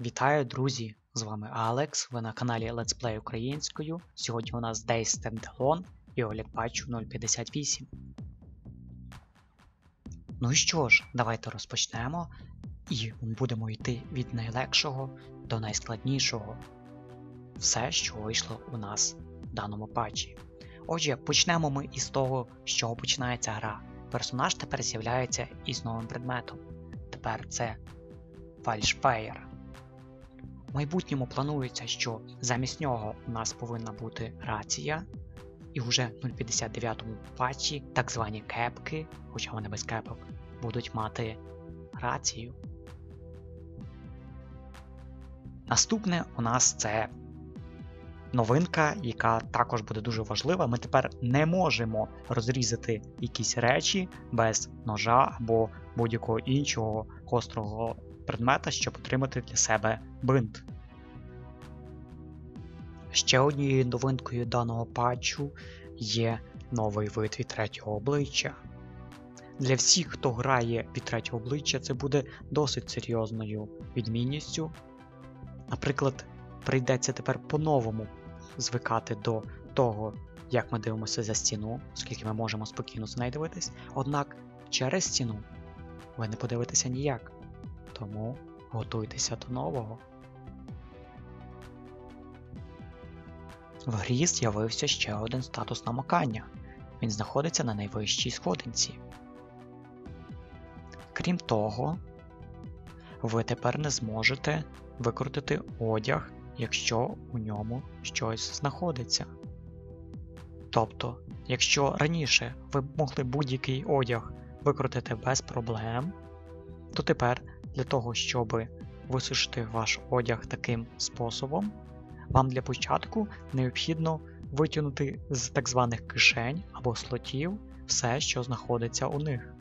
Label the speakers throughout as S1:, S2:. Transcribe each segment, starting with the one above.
S1: Вітаю, друзі! З вами Алекс. Ви на каналі Let's Play Українською. Сьогодні у нас Day Standalone і огляд патчу 058. Ну що ж, давайте розпочнемо і будемо йти від найлегшого до найскладнішого. Все, що вийшло у нас в даному патчі. Отже, почнемо ми із того, з чого починається гра. Персонаж тепер з'являється із новим предметом. Тепер це Фальшфеєр. В майбутньому планується, що замість нього у нас повинна бути рація, і вже в 059 патчі так звані кепки, хоча вони без кепок, будуть мати рацію. Наступне у нас це новинка, яка також буде дуже важлива. Ми тепер не можемо розрізати якісь речі без ножа або будь-якого іншого гострого предмета, щоб отримати для себе бинт. Ще однією новинкою даного патчу є новий вид від третього обличчя. Для всіх, хто грає від третього обличчя, це буде досить серйозною відмінністю. Наприклад, прийдеться тепер по-новому звикати до того, як ми дивимося за стіну, оскільки ми можемо спокійно за нею дивитись, однак через стіну ви не подивитеся ніяк. Тому готуйтеся до нового. В грі з'явився ще один статус намокання. Він знаходиться на найвищій сходинці. Крім того, ви тепер не зможете викрутити одяг, якщо у ньому щось знаходиться. Тобто, якщо раніше ви могли будь-який одяг викрутити без проблем, то тепер для того, щоб висушити ваш одяг таким способом, вам для початку необхідно витягнути з так званих кишень або слотів все, що знаходиться у них.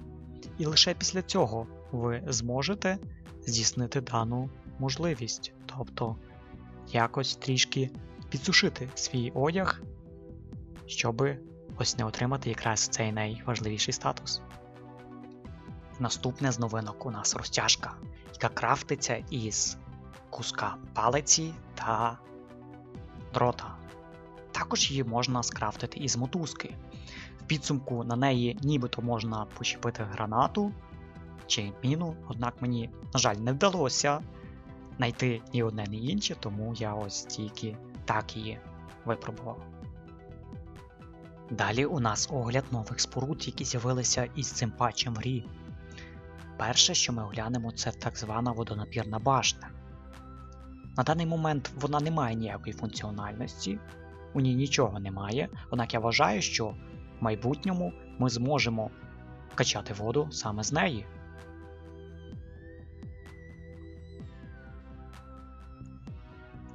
S1: І лише після цього ви зможете здійснити дану можливість, тобто якось трішки підсушити свій одяг, щоб ось не отримати якраз цей найважливіший статус. Наступне з новинок у нас розтяжка, яка крафтиться із куска палиці та дрота. Також її можна скрафтити із мотузки. В підсумку на неї нібито можна почепити гранату чи міну, однак мені, на жаль, не вдалося знайти ні одне, ні інше, тому я ось тільки так її випробував. Далі у нас огляд нових споруд, які з'явилися із цим патчем в грі. Перше, що ми оглянемо, це так звана водонапірна башня. На даний момент вона не має ніякої функціональності, у ній нічого немає, однак я вважаю, що в майбутньому ми зможемо качати воду саме з неї.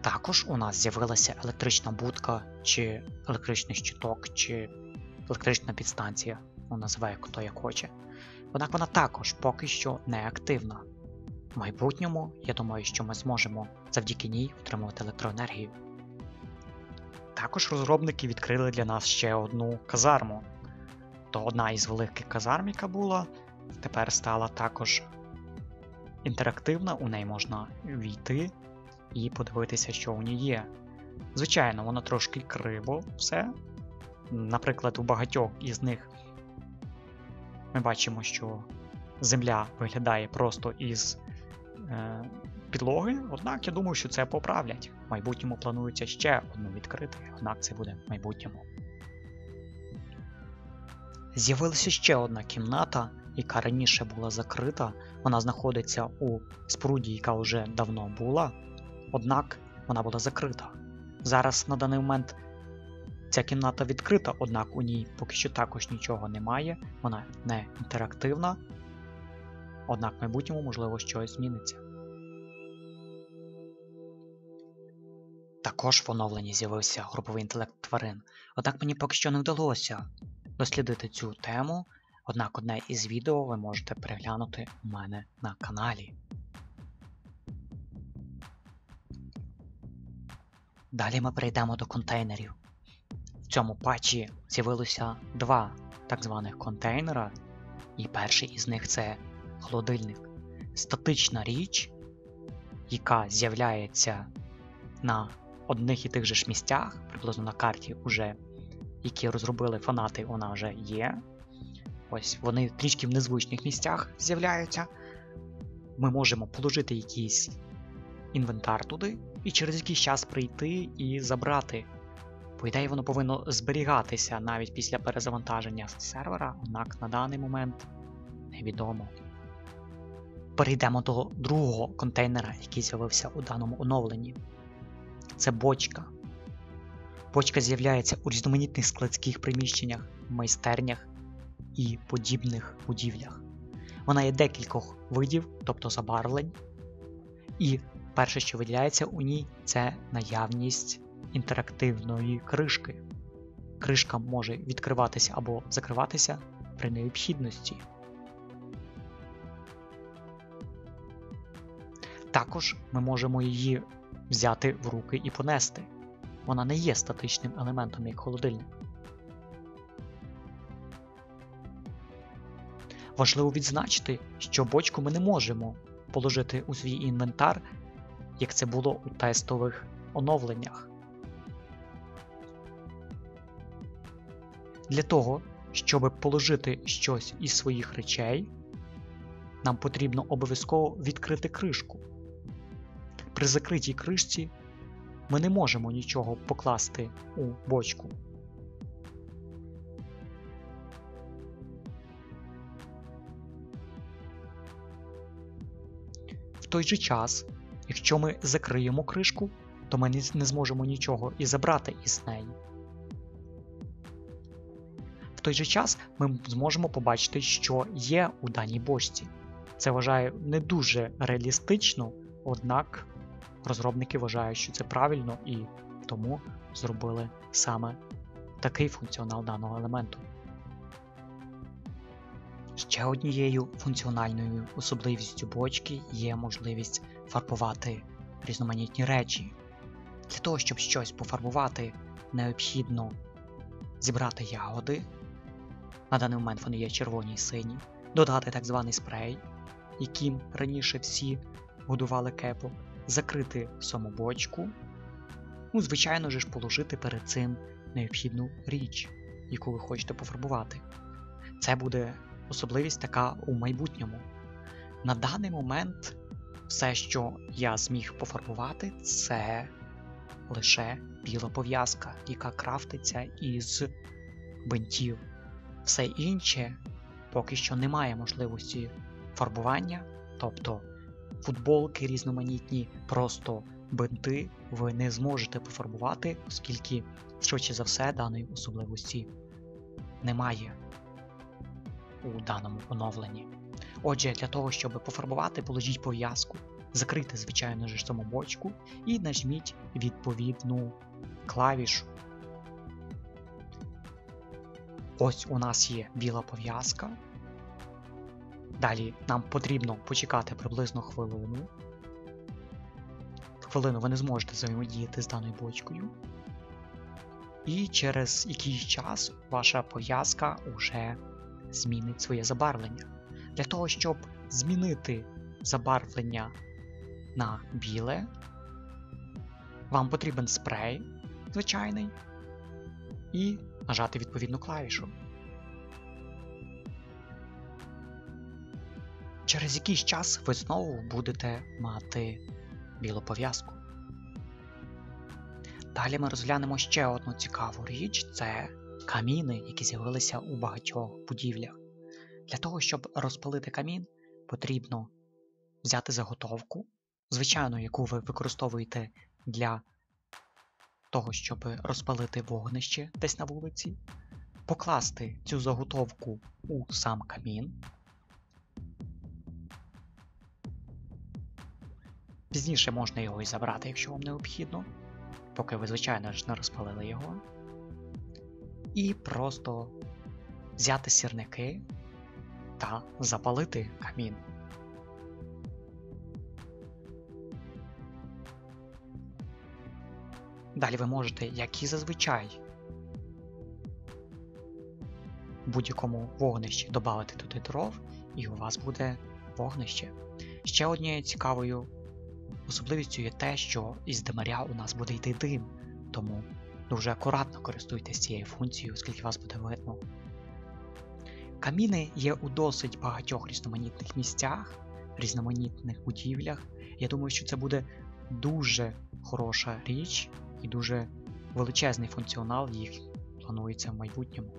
S1: Також у нас з'явилася електрична будка, чи електричний щиток, чи електрична підстанція, ну називає хто як хоче. Однак вона також поки що не активна. В майбутньому, я думаю, що ми зможемо завдяки ній отримувати електроенергію. Також розробники відкрили для нас ще одну казарму. То одна із великих казарм, яка була, тепер стала також інтерактивна, у неї можна війти і подивитися, що у ній є. Звичайно, воно трошки криво все. Наприклад, у багатьох із них ми бачимо, що земля виглядає просто із е, підлоги, однак я думаю, що це поправлять. В майбутньому планується ще одну відкрити, однак це буде в майбутньому. З'явилася ще одна кімната, яка раніше була закрита. Вона знаходиться у споруді, яка вже давно була, однак вона була закрита. Зараз на даний момент Ця кімната відкрита, однак у ній поки що також нічого немає, вона не інтерактивна, однак в майбутньому, можливо, щось зміниться. Також в оновленні з'явився груповий інтелект тварин, однак мені поки що не вдалося дослідити цю тему, однак одне із відео ви можете переглянути у мене на каналі. Далі ми перейдемо до контейнерів. Цьому патчі з'явилося два так званих контейнера, і перший із них це холодильник. Статична річ, яка з'являється на одних і тих же ж місцях, приблизно на карті, уже, які розробили фанати, вона вже є. Ось вони трішки в незвичних місцях з'являються. Ми можемо положити якийсь інвентар туди, і через якийсь час прийти і забрати. По ідеї, воно повинно зберігатися навіть після перезавантаження сервера, однак на даний момент невідомо. Перейдемо до другого контейнера, який з'явився у даному оновленні. Це бочка. Бочка з'являється у різноманітних складських приміщеннях, майстернях і подібних будівлях. Вона є декількох видів, тобто забарвлень. І перше, що виділяється у ній, це наявність інтерактивної кришки. Кришка може відкриватися або закриватися при необхідності. Також ми можемо її взяти в руки і понести. Вона не є статичним елементом як холодильник. Важливо відзначити, що бочку ми не можемо положити у свій інвентар, як це було у тестових оновленнях. Для того, щоб положити щось із своїх речей, нам потрібно обов'язково відкрити кришку. При закритій кришці ми не можемо нічого покласти у бочку. В той же час, якщо ми закриємо кришку, то ми не зможемо нічого і забрати із неї. Той же час ми зможемо побачити, що є у даній бочці. Це вважаю не дуже реалістично, однак розробники вважають, що це правильно і тому зробили саме такий функціонал даного елементу. Ще однією функціональною особливістю бочки є можливість фарбувати різноманітні речі. Для того, щоб щось пофарбувати, необхідно зібрати ягоди. На даний момент вони є червоні і сині, додати так званий спрей, яким раніше всі годували кепу, закрити саму. Ну, звичайно ж, положити перед цим необхідну річ, яку ви хочете пофарбувати. Це буде особливість така у майбутньому. На даний момент все, що я зміг пофарбувати, це лише біла пов'язка, яка крафтиться із бинтів. Все інше поки що немає можливості фарбування, тобто футболки різноманітні, просто бинти ви не зможете пофарбувати, оскільки, швидше за все, даної особливості немає у даному оновленні. Отже, для того, щоб пофарбувати, положіть пов'язку, закрийте, звичайно ж, саму бочку і нажміть відповідну клавішу. Ось у нас є біла пов'язка. Далі нам потрібно почекати приблизно хвилину. Хвилину ви не зможете взаємодіяти з даною бочкою. І через якийсь час ваша пов'язка вже змінить своє забарвлення. Для того, щоб змінити забарвлення на біле, вам потрібен спрей звичайний і нажати відповідну клавішу. Через якийсь час ви знову будете мати білу пов'язку. Далі ми розглянемо ще одну цікаву річ це каміни, які з'явилися у багатьох будівлях. Для того, щоб розпалити камін, потрібно взяти заготовку, звичайно, яку ви використовуєте для того, щоб розпалити вогнище десь на вулиці, покласти цю заготовку у сам камін. Пізніше можна його і забрати, якщо вам необхідно, поки ви, звичайно ж, не розпалили його. І просто взяти сірники та запалити камін. Далі ви можете, як і зазвичай, будь-якому вогнищі додати туди дров, і у вас буде вогнище. Ще однією цікавою особливістю є те, що із димаря у нас буде йти дим, тому дуже акуратно користуйтесь цією функцією, оскільки вас буде видно. Каміни є у досить багатьох різноманітних місцях, різноманітних будівлях. Я думаю, що це буде дуже хороша річ і дуже величезний функціонал їх планується в майбутньому.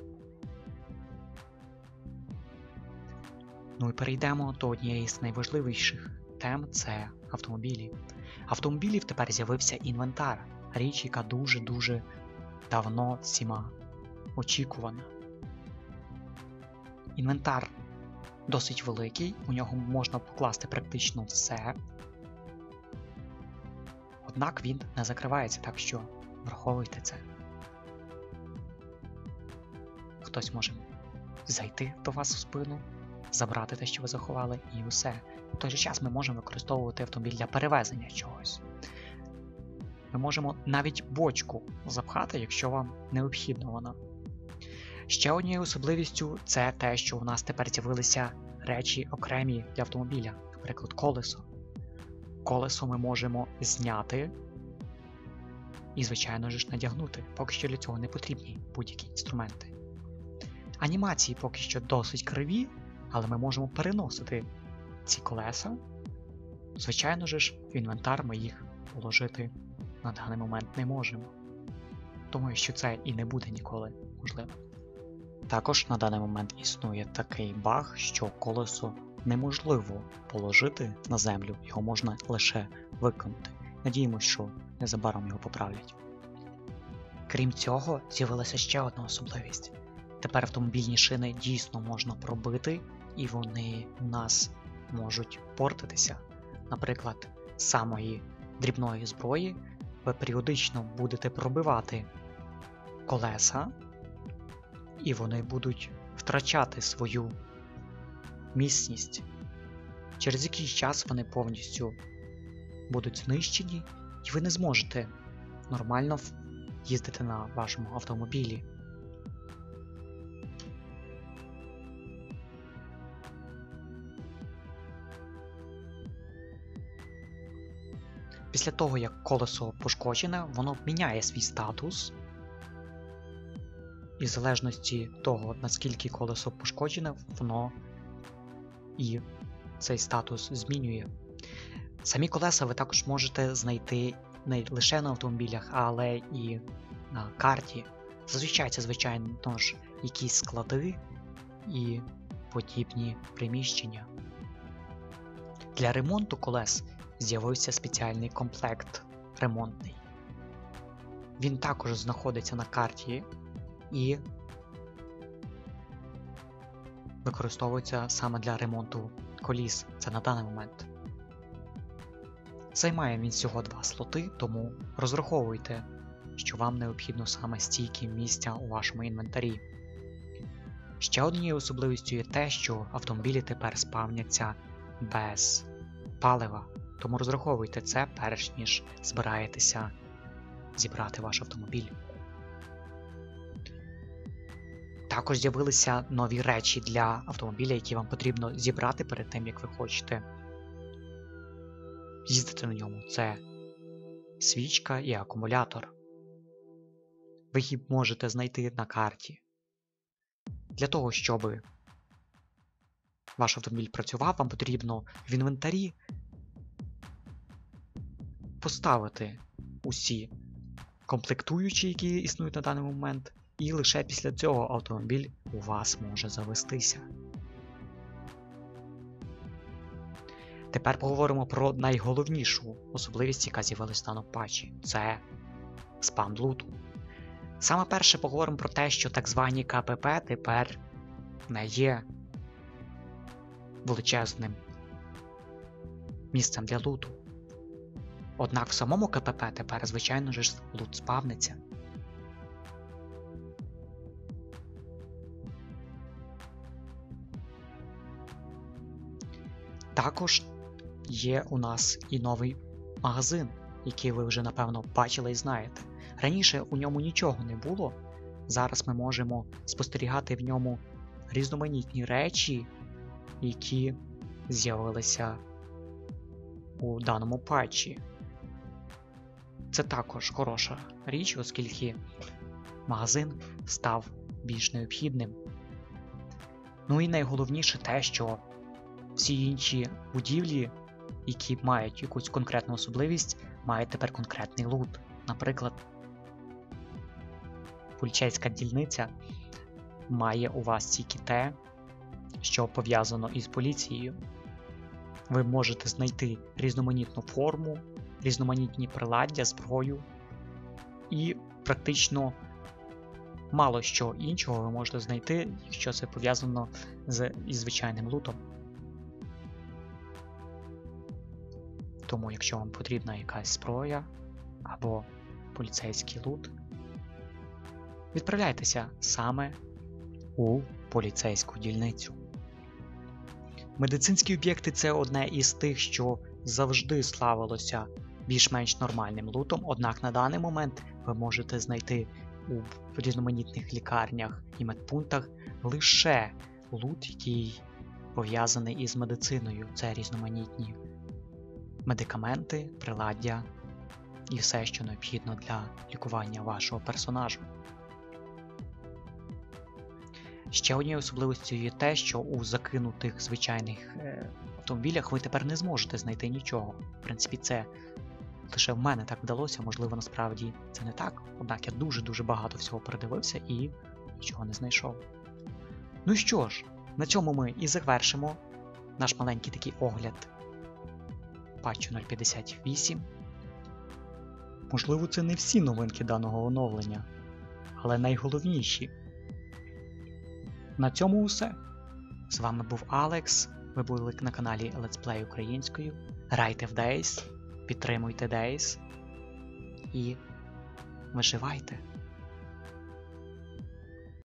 S1: Ну і перейдемо до однієї з найважливіших тем це автомобілі. Автомобілів тепер з'явився інвентар, річ, яка дуже-дуже давно всіма очікувана. Інвентар досить великий, у нього можна покласти практично все. Однак він не закривається, так що враховуйте це. Хтось може зайти до вас в спину, забрати те, що ви заховали, і усе. В той же час ми можемо використовувати автомобіль для перевезення чогось. Ми можемо навіть бочку запхати, якщо вам необхідно вона. Ще однією особливістю це те, що у нас тепер з'явилися речі окремі для автомобіля, наприклад, колесо. Колесо ми можемо зняти і, звичайно ж, надягнути. Поки що для цього не потрібні будь-які інструменти. Анімації поки що досить криві, але ми можемо переносити ці колеса. Звичайно ж, в інвентар ми їх положити на даний момент не можемо. Думаю, що це і не буде ніколи можливо. Також на даний момент існує такий баг, що колесо неможливо положити на землю, його можна лише виконати. Надіємося, що незабаром його поправлять. Крім цього, з'явилася ще одна особливість. Тепер автомобільні шини дійсно можна пробити, і вони у нас можуть портитися. Наприклад, самої дрібної зброї ви періодично будете пробивати колеса, і вони будуть втрачати свою міцність. Через якийсь час вони повністю будуть знищені, і ви не зможете нормально їздити на вашому автомобілі. Після того, як колесо пошкоджене, воно міняє свій статус. І в залежності того, наскільки колесо пошкоджене, воно і цей статус змінює. Самі колеса ви також можете знайти не лише на автомобілях, але і на карті. Зазвичай це, звичайно ж, якісь склади і подібні приміщення. Для ремонту колес з'явився спеціальний комплект ремонтний. Він також знаходиться на карті і використовується саме для ремонту коліс. Це на даний момент. Займає він всього два слоти, тому розраховуйте, що вам необхідно саме стільки місця у вашому інвентарі. Ще однією особливістю є те, що автомобілі тепер спавняться без палива, тому розраховуйте це перш ніж збираєтеся зібрати ваш автомобіль. Також з'явилися нові речі для автомобіля, які вам потрібно зібрати перед тим, як ви хочете їздити на ньому. Це свічка і акумулятор. Ви їх можете знайти на карті. Для того, щоб ваш автомобіль працював, вам потрібно в інвентарі поставити усі комплектуючі, які існують на даний момент, і лише після цього автомобіль у вас може завестися. Тепер поговоримо про найголовнішу особливість, яка з'явилась в даному патчі це спам луту. Саме перше поговоримо про те, що так звані КПП тепер не є величезним місцем для луту. Однак в самому КПП тепер, звичайно ж, лут спавниться. Також є у нас і новий магазин, який ви вже напевно бачили і знаєте. Раніше у ньому нічого не було. Зараз ми можемо спостерігати в ньому різноманітні речі, які з'явилися у даному патчі. Це також хороша річ, оскільки магазин став більш необхідним. Ну і найголовніше те, що всі інші будівлі, які мають якусь конкретну особливість, мають тепер конкретний лут. Наприклад, поліцейська дільниця має у вас тільки те, що пов'язано із поліцією. Ви можете знайти різноманітну форму, різноманітні приладдя, зброю, і практично мало що іншого ви можете знайти, якщо це пов'язано з із звичайним лутом. Тому, якщо вам потрібна якась зброя або поліцейський лут, відправляйтеся саме у поліцейську дільницю. Медицинські об'єкти це одне із тих, що завжди славилося більш-менш нормальним лутом, однак на даний момент ви можете знайти у різноманітних лікарнях і медпунктах лише лут, який пов'язаний із медициною. Це різноманітні медикаменти, приладдя і все, що необхідно для лікування вашого персонажу. Ще однією особливістю є те, що у закинутих звичайних е, автомобілях ви тепер не зможете знайти нічого. В принципі, це лише в мене так вдалося, можливо, насправді це не так. Однак я дуже-дуже багато всього передивився і нічого не знайшов. Ну що ж, на цьому ми і завершимо наш маленький такий огляд патчу 058. Можливо, це не всі новинки даного оновлення, але найголовніші. На цьому усе. З вами був Алекс. Ви були на каналі Let's Play українською. Грайте в Days, підтримуйте Days і виживайте!